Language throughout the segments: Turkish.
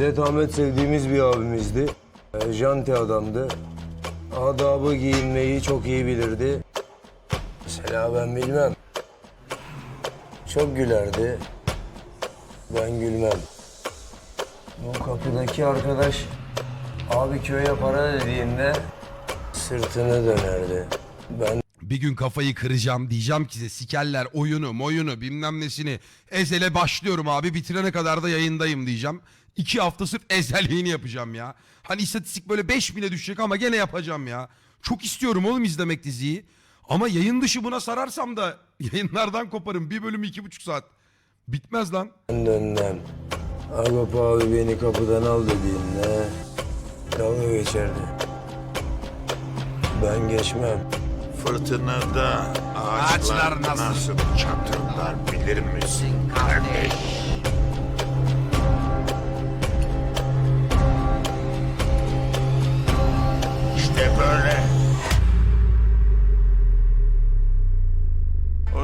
Bilet Ahmet sevdiğimiz bir abimizdi. E, janti adamdı. Adabı giyinmeyi çok iyi bilirdi. Mesela ben bilmem. Çok gülerdi. Ben gülmem. Bu kapıdaki arkadaş abi köye para dediğinde sırtını dönerdi. Ben Bir gün kafayı kıracağım diyeceğim ki size sikerler oyunu moyunu bilmem nesini. Ezel'e başlıyorum abi bitirene kadar da yayındayım diyeceğim. İki hafta sırf Ezel yayını yapacağım ya. Hani istatistik böyle 5000'e düşecek ama gene yapacağım ya. Çok istiyorum oğlum izlemek diziyi. Ama yayın dışı buna sararsam da yayınlardan koparım. Bir bölüm iki buçuk saat. Bitmez lan. dönmem. Agop abi beni kapıdan al dediğinde dalga geçerdi. Ben geçmem. Fırtınada ağaçlar, Ağaçlar nasıl? nasıl çatırlar bilir misin kardeş?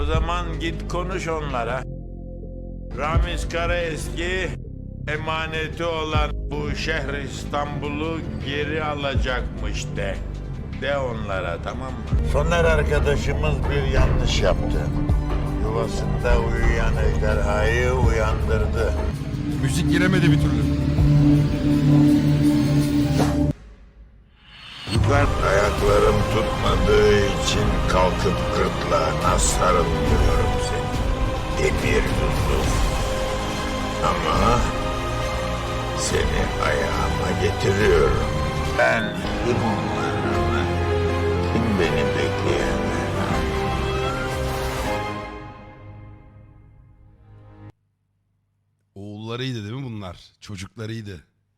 Zaman git konuş onlara. Ramiz Karaeski emaneti olan bu şehir İstanbul'u geri alacakmış de. De onlara tamam mı? Soner arkadaşımız bir yanlış yaptı. Yuvasında uyuyan ejderhayı uyandırdı. Müzik giremedi bir türlü. Ayaklarım tutmadığı için kalkıp gırtlağına sarılmıyorum seni. Emir Yusuf. Ama seni ayağıma getiriyorum. Ben onlarım? Kim beni bekleyenler? Oğullarıydı değil mi bunlar? Çocuklarıydı.